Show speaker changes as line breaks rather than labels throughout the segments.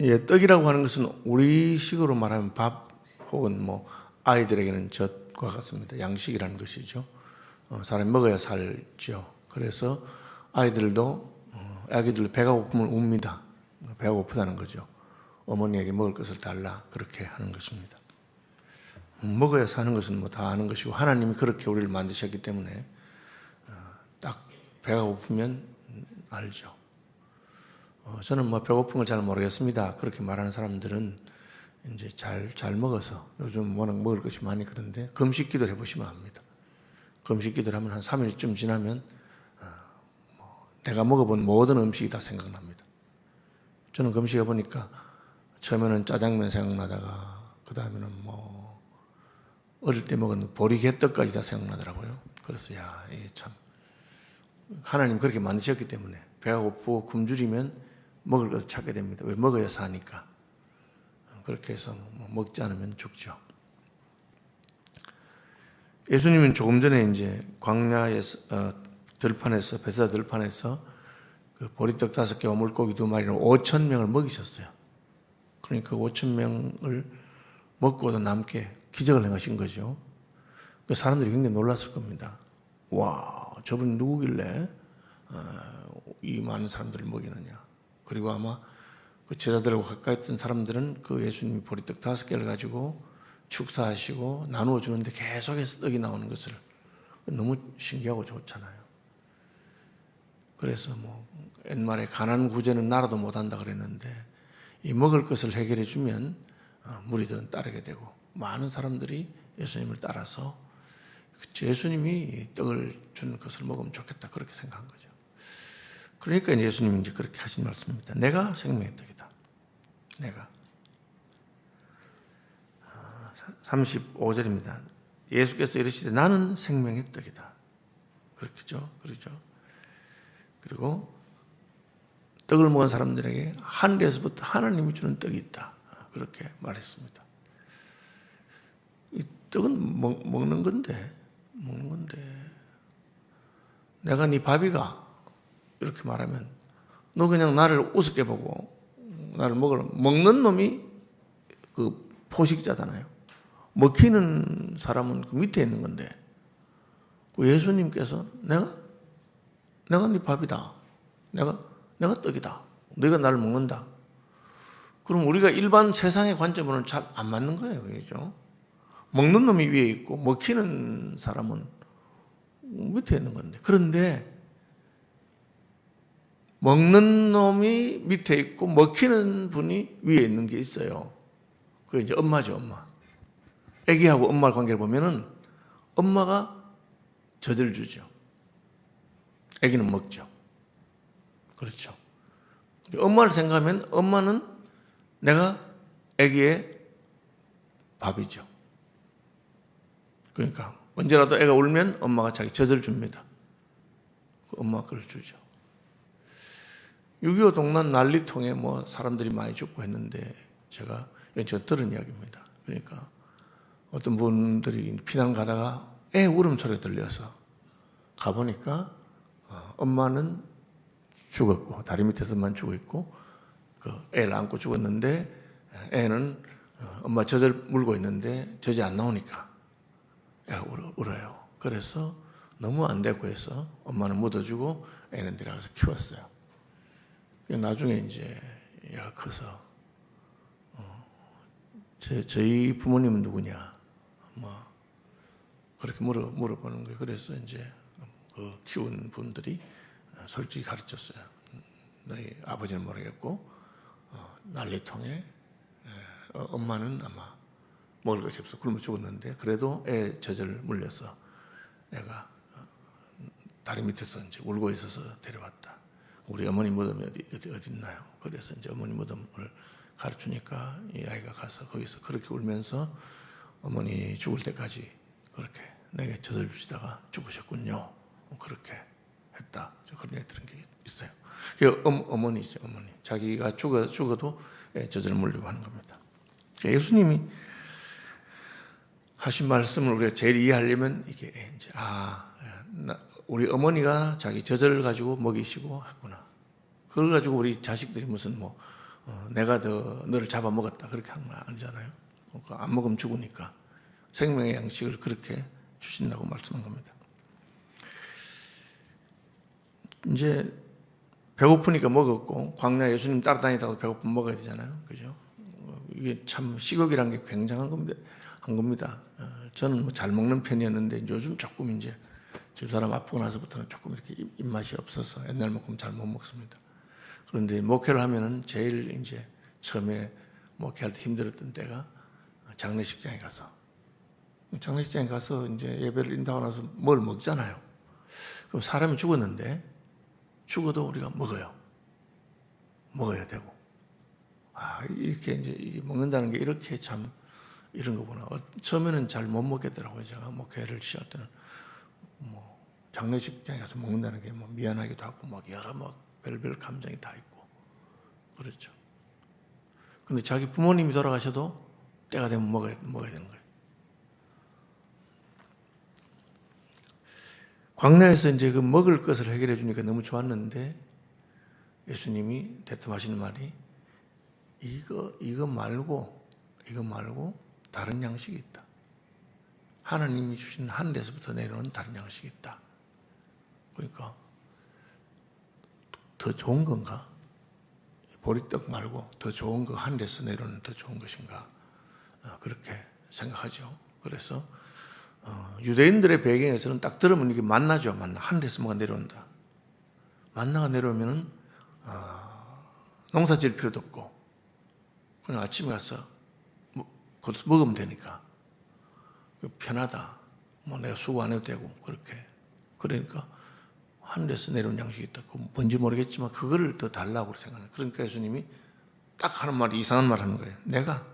예, 떡이라고 하는 것은 우리식으로 말하면 밥 혹은 뭐 아이들에게는 젖과 같습니다. 양식이라는 것이죠. 어, 사람이 먹어야 살죠. 그래서 아이들도 어, 아기들 배가 고프면 웁니다. 배가 고프다는 거죠. 어머니에게 먹을 것을 달라 그렇게 하는 것입니다. 음, 먹어야 사는 것은 뭐 다 아는 것이고 하나님이 그렇게 우리를 만드셨기 때문에 어, 딱 배가 고프면 음, 알죠. 어, 저는 뭐 배고픈 걸 잘 모르겠습니다. 그렇게 말하는 사람들은 이제 잘, 잘 먹어서 요즘 워낙 먹을 것이 많이 그런데 금식 기도를 해보시면 압니다. 금식 기도를 하면 한 3일쯤 지나면 어, 뭐 내가 먹어본 모든 음식이 다 생각납니다. 저는 금식해 보니까 처음에는 짜장면 생각나다가 그 다음에는 뭐 어릴 때 먹은 보리개떡까지 다 생각나더라고요. 그래서 야, 참 하나님 그렇게 만드셨기 때문에 배가 고프고 굶주리면 먹을 것을 찾게 됩니다. 왜 먹어야 사니까. 그렇게 해서 뭐 먹지 않으면 죽죠. 예수님은 조금 전에 이제 광야에서 어, 들판에서 베사 들판에서 그 보리떡 다섯 개와 물고기 두 마리로 5천 명을 먹이셨어요. 그러니까 5천 명을 먹고도 남게 기적을 행하신 거죠. 그 사람들이 굉장히 놀랐을 겁니다. 와, 저분 누구길래 어, 이 많은 사람들을 먹이느냐. 그리고 아마 그 제자들하고 가까이 있던 사람들은 그 예수님이 보리떡 다섯 개를 가지고 축사하시고 나누어 주는데 계속해서 떡이 나오는 것을 너무 신기하고 좋잖아요. 그래서 뭐 옛말에 가난 구제는 나라도 못한다 그랬는데 이 먹을 것을 해결해 주면 어, 무리들은 따르게 되고 많은 사람들이 예수님을 따라서 예수님이 떡을 준 것을 먹으면 좋겠다 그렇게 생각한 거죠. 그러니까 예수님이 이제 그렇게 하신 말씀입니다. 내가 생명의 떡이다. 내가 35절입니다. 예수께서 이르시되 나는 생명의 떡이다. 그렇겠죠? 그렇죠? 그리고 떡을 먹은 사람들에게 하늘에서부터 하나님이 주는 떡이 있다. 그렇게 말했습니다. 이 떡은 먹, 먹는 건데, 먹는 건데, 내가 네 밥이가 이렇게 말하면 너 그냥 나를 우습게 보고 나를 먹으러 먹는 놈이 그 포식자잖아요. 먹히는 사람은 그 밑에 있는 건데 그 예수님께서 내가 내가 네 밥이다. 내가 내가 떡이다. 너희가 나를 먹는다. 그럼 우리가 일반 세상의 관점으로는 잘 안 맞는 거예요. 그죠? 먹는 놈이 위에 있고 먹히는 사람은 밑에 있는 건데. 그런데 먹는 놈이 밑에 있고 먹히는 분이 위에 있는 게 있어요. 그게 이제 엄마죠, 엄마. 아기하고 엄마 관계를 보면은 엄마가 젖을 주죠. 아기는 먹죠. 그렇죠. 엄마를 생각하면 엄마는 내가 아기의 밥이죠. 그러니까 언제라도 애가 울면 엄마가 자기 젖을 줍니다. 엄마가 그걸 주죠. 6.25 동란 난리통에 뭐 사람들이 많이 죽고 했는데 제가 제가 들은 이야기입니다. 그러니까 어떤 분들이 피난 가다가 애 울음소리가 들려서 가보니까 어, 엄마는 죽었고 다리 밑에서만 죽어 있고 그 애를 안고 죽었는데 애는 어, 엄마 젖을 물고 있는데 젖이 안 나오니까 애가 울어 요. 그래서 너무 안 되고 해서 엄마는 묻어주고 애는 데려가서 키웠어요. 나중에 이제 얘가 커서 어, 제, 저희 부모님은 누구냐 뭐 그렇게 물어 물어보는 거예요. 그래서 이제 그 키운 분들이 솔직히 가르쳤어요. 너희 아버지는 모르겠고 어, 난리통에 어, 엄마는 아마 먹을 것이 없어 굶어 죽었는데 그래도 애 젖을 물려서 내가 다리 밑에서 이제 울고 있어서 데려왔다. 우리 어머니 무덤이 어디, 어디, 있나요? 그래서 이제 어머니 무덤을 가르치니까 이 아이가 가서 거기서 그렇게 울면서 어머니 죽을 때까지 그렇게 내게 젖을 주시다가 죽으셨군요. 그렇게 했다. 그런 얘기 들은 게 있어요. 어, 어머니죠, 어머니. 자기가 죽어, 죽어도 젖을 물려고 하는 겁니다. 예수님이 하신 말씀을 우리가 제일 이해하려면 이게 이제, 아, 우리 어머니가 자기 젖을 가지고 먹이시고 했구나. 그걸 가지고 우리 자식들이 무슨 뭐 어, 내가 더 너를 잡아먹었다 그렇게 하는 거 아니잖아요. 그러니까 안 먹으면 죽으니까 생명의 양식을 그렇게 주신다고 말씀한 겁니다. 이제 배고프니까 먹었고 광야 예수님 따라다니다가 배고프면 먹어야 되잖아요. 그죠? 어, 이게 참 식욕이란 게 굉장한 겁니다. 한 겁니다. 어, 저는 뭐 잘 먹는 편이었는데 요즘 조금 이제 집사람 아프고 나서부터는 조금 이렇게 입- 입맛이 없어서 옛날만큼 잘 못 먹습니다. 그런데 목회를 하면은 제일 이제 처음에 목회할 때 힘들었던 때가 장례식장에 가서 장례식장에 가서 이제 예배를 인도하고 나서 뭘 먹잖아요. 그럼 사람이 죽었는데 죽어도 우리가 먹어요. 먹어야 되고. 아, 이렇게 이제 이 먹는다는 게 이렇게 참 이런 거구나. 어, 처음에는 잘 못 먹겠더라고요. 제가 목회를 시작할 때는 뭐 장례식장에 가서 먹는다는 게 뭐 미안하기도 하고 막 여러 막 별별 감정이 다 있고 그렇죠. 근데 자기 부모님이 돌아가셔도 때가 되면 먹어야, 먹어야 되는 거예요. 광야에서 이제 그 먹을 것을 해결해 주니까 너무 좋았는데 예수님이 대뜸 하시는 말이 이거 이거 말고 이거 말고 다른 양식이 있다. 하나님이 주신 하늘에서부터 내려온 다른 양식이 있다. 그러니까 더 좋은 건가? 보리떡 말고 더 좋은 거 하늘에서 내려오는 더 좋은 것인가? 어, 그렇게 생각하죠. 그래서 어, 유대인들의 배경에서는 딱 들으면 이게 만나죠. 만나 하늘에서 뭐가 내려온다. 만나가 내려오면은 아, 농사 지을 필요도 없고 그냥 아침에 가서 뭐, 곧 먹으면 되니까 편하다. 뭐 내가 수고 안 해도 되고 그렇게 그러니까 하늘에서 내려온 양식이 있다. 그 뭔지 모르겠지만 그거를 더 달라고 생각해요. 그러니까 예수님이 딱 하는 말이 이상한 말 하는 거예요. 내가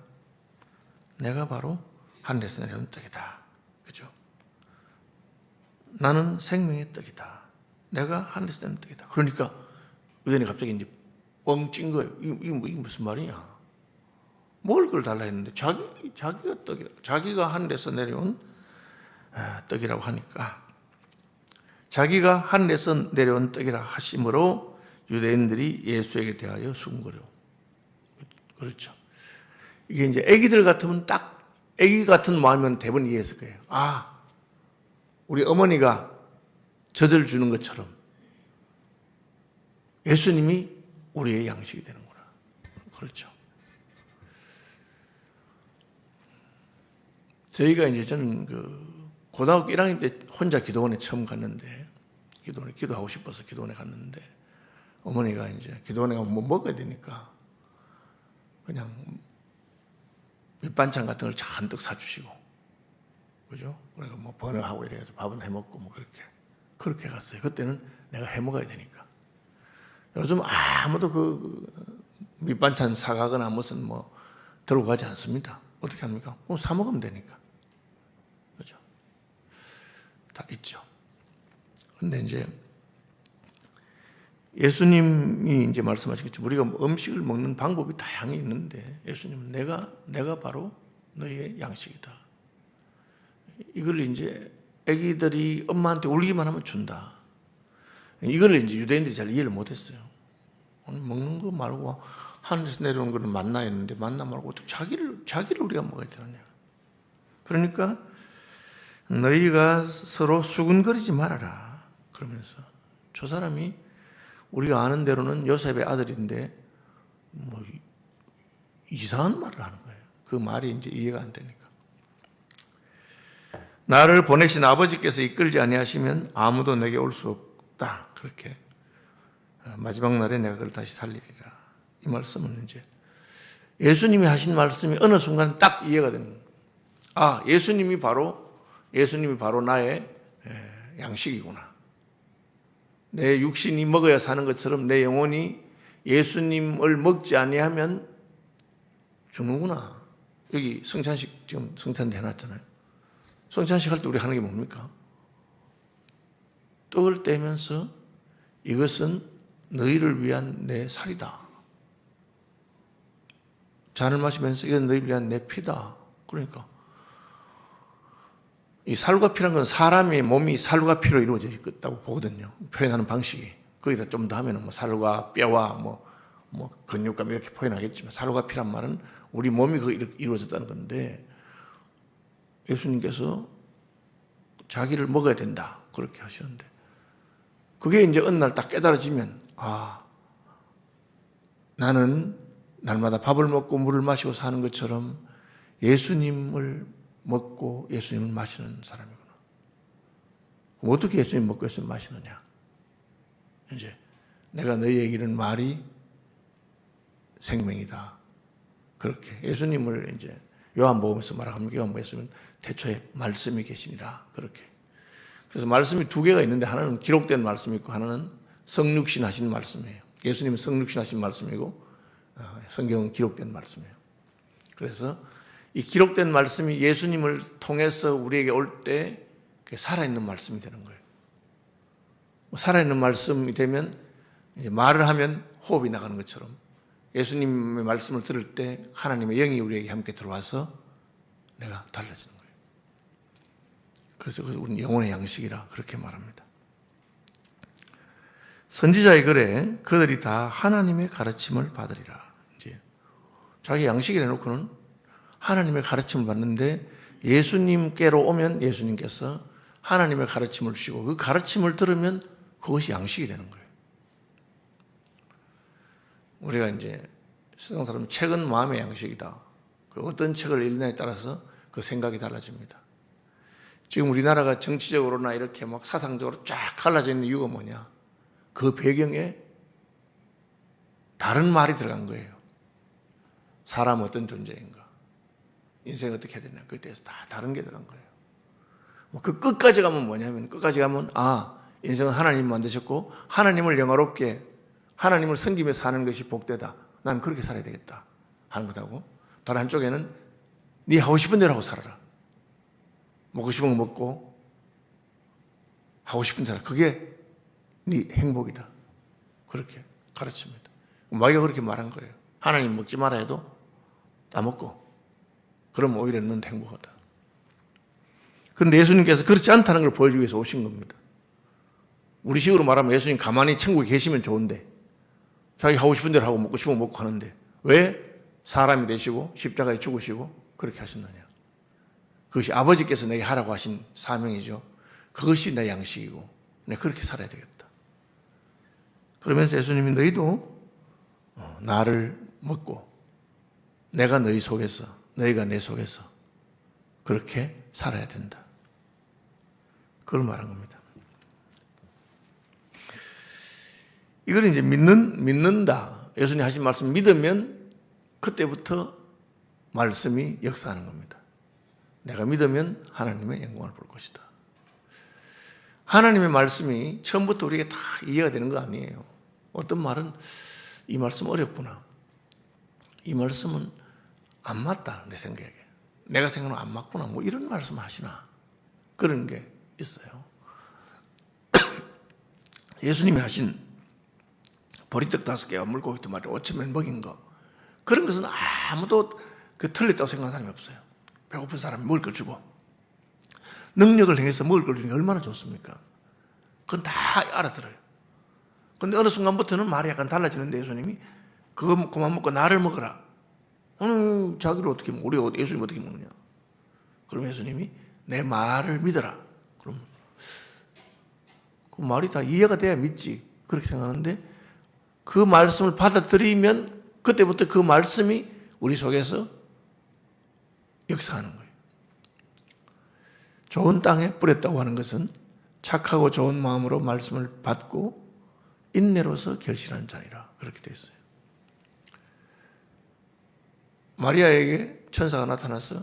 내가 바로 하늘에서 내려온 떡이다. 그죠? 나는 생명의 떡이다. 내가 하늘에서 내려온 떡이다. 그러니까 의원이 갑자기 이제 뻥 찐 거예요. 이게, 이게 무슨 말이냐? 먹을 걸 달라 했는데 자기 자기가 떡이라 자기가 하늘에서 내려온 아, 떡이라고 하니까 자기가 하늘에서 내려온 떡이라 하심으로 유대인들이 예수에게 대하여 수군거려. 그렇죠. 이게 이제 아기들 같으면 딱 아기 같은 마음이면 대부분 이해했을 거예요. 아, 우리 어머니가 젖을 주는 것처럼 예수님이 우리의 양식이 되는구나. 그렇죠. 저희가 이제 저는 그 고등학교 1학년 때 혼자 기도원에 처음 갔는데 기도원에 기도하고 싶어서 기도원에 갔는데 어머니가 이제 기도원에 가면 뭐 먹어야 되니까 그냥 밑반찬 같은 걸 잔뜩 사주시고 그죠? 그러니까 뭐 번호하고 이래서 밥은 해먹고 뭐 그렇게 그렇게 갔어요. 그때는 내가 해먹어야 되니까. 요즘 아무도 그 밑반찬 사가거나 무슨 뭐 들고 가지 않습니다. 어떻게 합니까? 뭐사 먹으면 되니까. 다 있죠. 근데 이제 예수님이 이제 말씀하시겠죠. 우리가 음식을 먹는 방법이 다양히 있는데 예수님은 내가 내가 바로 너의 양식이다. 이걸 이제 아기들이 엄마한테 울기만 하면 준다. 이걸 이제 유대인들이 잘 이해를 못했어요. 먹는 거 말고 하늘에서 내려온 거는 만나였는데 만나 말고 어떻게 자기를 자기를 우리가 먹어야 되느냐. 그러니까 너희가 서로 수군거리지 말아라. 그러면서 저 사람이 우리가 아는 대로는 요셉의 아들인데 뭐 이상한 말을 하는 거예요. 그 말이 이제 이해가 안 되니까. 나를 보내신 아버지께서 이끌지 아니하시면 아무도 내게 올 수 없다. 그렇게 마지막 날에 내가 그걸 다시 살리리라. 이 말씀은 이제 예수님이 하신 말씀이 어느 순간 딱 이해가 되는 거예요. 아, 예수님이 바로 예수님이 바로 나의 에, 양식이구나. 내 육신이 먹어야 사는 것처럼 내 영혼이 예수님을 먹지 아니하면 죽는구나. 여기 성찬식 지금 성찬대 해놨잖아요. 성찬식 할 때 우리 하는 게 뭡니까? 떡을 떼면서 이것은 너희를 위한 내 살이다. 잔을 마시면서 이건 너희를 위한 내 피다. 그러니까 이 살과 피란 건 사람의 몸이 살과 피로 이루어져 있다고 보거든요. 표현하는 방식이. 거기다 좀 더 하면 뭐 살과 뼈와 뭐, 뭐 근육감 이렇게 표현하겠지만 살과 피란 말은 우리 몸이 그 이루어졌다는 건데 예수님께서 자기를 먹어야 된다 그렇게 하시는데 그게 이제 어느 날 딱 깨달아지면 아 나는 날마다 밥을 먹고 물을 마시고 사는 것처럼 예수님을 먹고 예수님을 마시는 사람이구나. 어떻게 예수님 먹고 예수님 마시느냐? 이제 내가 너희에게 이른 말이 생명이다. 그렇게 예수님을 이제 요한복음에서 말하면 요한복음에서는 태초에 말씀이 계시니라 그렇게. 그래서 말씀이 두 개가 있는데 하나는 기록된 말씀이 있고 하나는 성육신 하신 말씀이에요. 예수님은 성육신 하신 말씀이고 어, 성경은 기록된 말씀이에요. 그래서 이 기록된 말씀이 예수님을 통해서 우리에게 올 때 살아있는 말씀이 되는 거예요. 뭐 살아있는 말씀이 되면 말을 하면 호흡이 나가는 것처럼 예수님의 말씀을 들을 때 하나님의 영이 우리에게 함께 들어와서 내가 달라지는 거예요. 그래서 우리는 영혼의 양식이라 그렇게 말합니다. 선지자의 글에 그들이 다 하나님의 가르침을 받으리라. 이제 자기 양식이 내놓고는 하나님의 가르침을 받는데 예수님께로 오면 예수님께서 하나님의 가르침을 주시고 그 가르침을 들으면 그것이 양식이 되는 거예요. 우리가 이제 세상 사람 책은 마음의 양식이다. 그 어떤 책을 읽느냐에 따라서 그 생각이 달라집니다. 지금 우리나라가 정치적으로나 이렇게 막 사상적으로 쫙 갈라져 있는 이유가 뭐냐? 그 배경에 다른 말이 들어간 거예요. 사람 어떤 존재인가? 인생 어떻게 해야? 그에 대해서 다 다른 게 들어간 거예요. 뭐그 끝까지 가면 뭐냐면, 끝까지 가면, 아, 인생은 하나님 만드셨고, 하나님을 영화롭게, 하나님을 섬기며 사는 것이 복되다. 난 그렇게 살아야 되겠다. 하는 거다고. 다른 한쪽에는, 네 하고 싶은 대로 하고 살아라. 먹고 싶은 거 먹고, 하고 싶은 대로. 그게 네 행복이다. 그렇게 가르칩니다. 마귀가 그렇게 말한 거예요. 하나님 먹지 마라 해도 다 먹고 그럼 오히려 넌 행복하다. 그런데 예수님께서 그렇지 않다는 걸 보여주기 위해서 오신 겁니다. 우리 식으로 말하면 예수님 가만히 천국에 계시면 좋은데 자기 하고 싶은 대로 하고 먹고 거 먹고 하는데 왜 사람이 되시고 십자가에 죽으시고 그렇게 하셨느냐. 그것이 아버지께서 내게 하라고 하신 사명이죠. 그것이 내 양식이고 내 그렇게 살아야 되겠다. 그러면서 예수님이 너희도 어, 나를 먹고 내가 너희 속에서 너희가 내 속에서 그렇게 살아야 된다. 그걸 말한 겁니다. 이걸 이제 믿는 믿는다. 예수님 하신 말씀 믿으면 그때부터 말씀이 역사하는 겁니다. 내가 믿으면 하나님의 영광을 볼 것이다. 하나님의 말씀이 처음부터 우리에게 다 이해가 되는 거 아니에요. 어떤 말은 이 말씀 어렵구나. 이 말씀은 안 맞다, 내 생각에. 내가 생각하는 안 맞구나. 뭐 이런 말씀 하시나. 그런 게 있어요. 예수님이 하신 보리떡 다섯 개와 물고기 두 마리, 오천면 먹인 거. 그런 것은 아무도 그 틀렸다고 생각하는 사람이 없어요. 배고픈 사람이 먹을 걸 주고. 능력을 행해서 먹을 걸 주는 게 얼마나 좋습니까? 그건 다 알아들어요. 근데 어느 순간부터는 말이 약간 달라지는데 예수님이 그거 그만 먹고 나를 먹어라. 오늘 자기를 어떻게 먹 우리 예수님 어떻게 먹느냐? 그럼 예수님이 내 말을 믿어라. 그럼 그 말이 다 이해가 돼야 믿지. 그렇게 생각하는데 그 말씀을 받아들이면 그때부터 그 말씀이 우리 속에서 역사하는 거예요. 좋은 땅에 뿌렸다고 하는 것은 착하고 좋은 마음으로 말씀을 받고 인내로서 결실한 자니라 그렇게 되어 있어요. 마리아에게 천사가 나타나서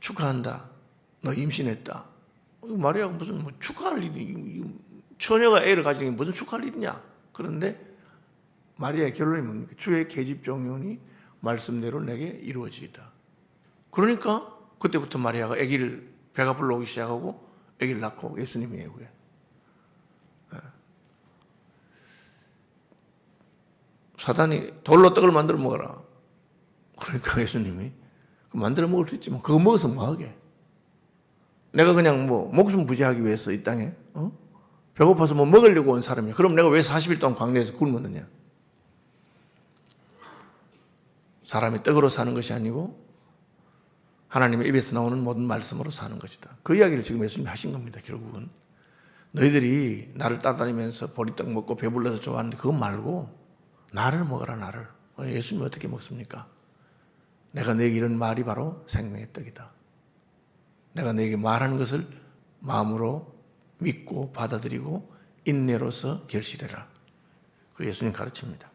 축하한다. 너 임신했다. 마리아가 무슨 뭐 축하할 일이 처녀가 애를 가진 게 무슨 축하할 일이냐? 그런데 마리아의 결론이 뭡니까? 주의 계집 종ion이 말씀대로 내게 이루어지다. 그러니까 그때부터 마리아가 아기를 배가 불러오기 시작하고 아기를 낳고 예수님이 애고요. 사단이 돌로 떡을 만들어 먹어라. 그러니까 예수님이 만들어 먹을 수 있지만 그거 먹어서 뭐하게? 내가 그냥 뭐 목숨 부지하기 위해서 이 땅에 어? 배고파서 뭐 먹으려고 온 사람이야. 그럼 내가 왜 40일 동안 광야에서 굶었느냐? 사람이 떡으로 사는 것이 아니고 하나님의 입에서 나오는 모든 말씀으로 사는 것이다. 그 이야기를 지금 예수님이 하신 겁니다. 결국은 너희들이 나를 따다니면서 보리떡 먹고 배불러서 좋아하는데 그거 말고 나를 먹어라 나를. 예수님이 어떻게 먹습니까? 내가 내게 이런 말이 바로 생명의 떡이다. 내가 내게 말하는 것을 마음으로 믿고 받아들이고 인내로서 결실해라. 그 예수님 가르칩니다.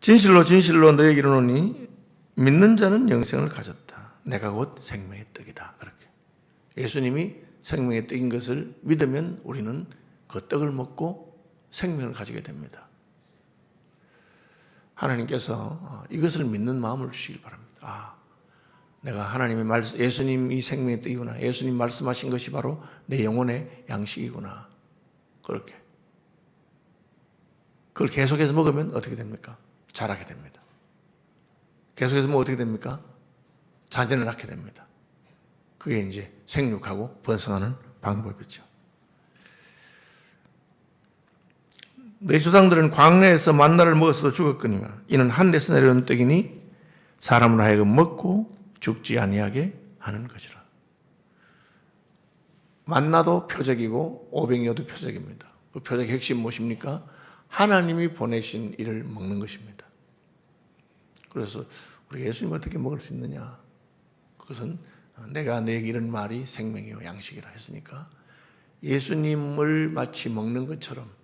진실로 진실로 너에게 이르노니 믿는 자는 영생을 가졌다. 내가 곧 생명의 떡이다. 그렇게. 예수님이 생명의 떡인 것을 믿으면 우리는 그 떡을 먹고 생명을 가지게 됩니다. 하나님께서 어, 이것을 믿는 마음을 주시길 바랍니다. 아, 내가 하나님의 말씀, 예수님이 생명의 떡이구나. 예수님 말씀하신 것이 바로 내 영혼의 양식이구나. 그렇게. 그걸 계속해서 먹으면 어떻게 됩니까? 자라게 됩니다. 계속해서 뭐 어떻게 됩니까? 자녀를 낳게 됩니다. 그게 이제 생육하고 번성하는 방법이죠. 내 조상들은 광야에서 만나를 먹어서도 죽었거니와 이는 하늘에서 내려온 떡이니 사람으로 하여금 먹고 죽지 아니하게 하는 것이라. 만나도 표적이고 오병이어도 표적입니다. 그 표적의 핵심 무엇입니까? 하나님이 보내신 이를 먹는 것입니다. 그래서 우리 예수님 어떻게 먹을 수 있느냐? 그것은 내가 내게 이런 말이 생명이요 양식이라 했으니까 예수님을 마치 먹는 것처럼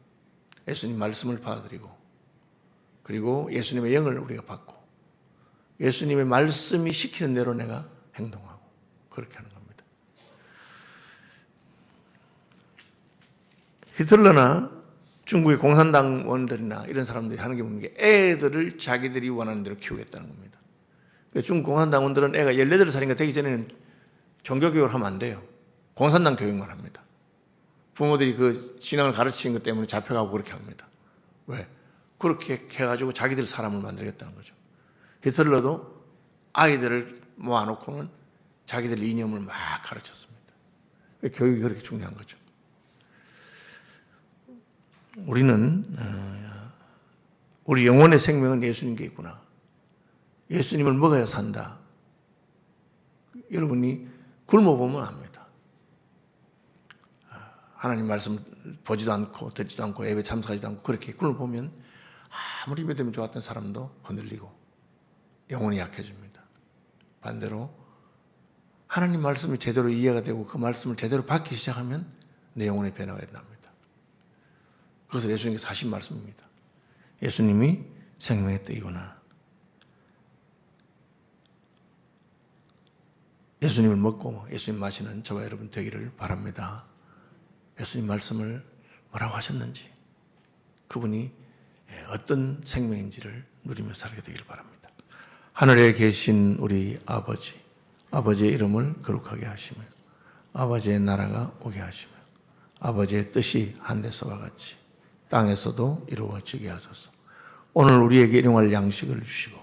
예수님 말씀을 받아들이고 그리고 예수님의 영을 우리가 받고 예수님의 말씀이 시키는 대로 내가 행동하고 그렇게 하는 겁니다. 히틀러나 중국의 공산당원들이나 이런 사람들이 하는 게 뭡니까? 애들을 자기들이 원하는 대로 키우겠다는 겁니다. 중국 공산당원들은 애가 18살인가 되기 전에는 종교교육을 하면 안 돼요. 공산당 교육만 합니다. 부모들이 그 신앙을 가르치는 것 때문에 잡혀가고 그렇게 합니다. 왜? 그렇게 해가지고 자기들 사람을 만들겠다는 거죠. 히틀러도 아이들을 모아놓고는 자기들 이념을 막 가르쳤습니다. 교육이 그렇게 중요한 거죠. 우리는 어, 우리 영혼의 생명은 예수님께 있구나. 예수님을 먹어야 산다. 여러분이 굶어보면 압니다. 하나님 말씀 보지도 않고 듣지도 않고 예배 참석하지도 않고 그렇게 굶어보면 아무리 믿음이 좋았던 사람도 흔들리고 영혼이 약해집니다. 반대로 하나님 말씀이 제대로 이해가 되고 그 말씀을 제대로 받기 시작하면 내 영혼의 변화가 일어납니다. 그것을 예수님께서 하신 말씀입니다. 예수님이 생명의 떡이구나. 예수님을 먹고 예수님 마시는 저와 여러분 되기를 바랍니다. 예수님 말씀을 뭐라고 하셨는지 그분이 어떤 생명인지를 누리며 살게 되기를 바랍니다. 하늘에 계신 우리 아버지, 아버지의 이름을 거룩하게 하시며 아버지의 나라가 오게 하시며 아버지의 뜻이 하늘에서와 같이 땅에서도 이루어지게 하소서. 오늘 우리에게 일용할 양식을 주시고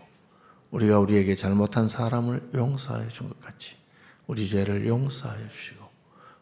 우리가 우리에게 잘못한 사람을 용서해 준것 같이 우리 죄를 용서하여 주시고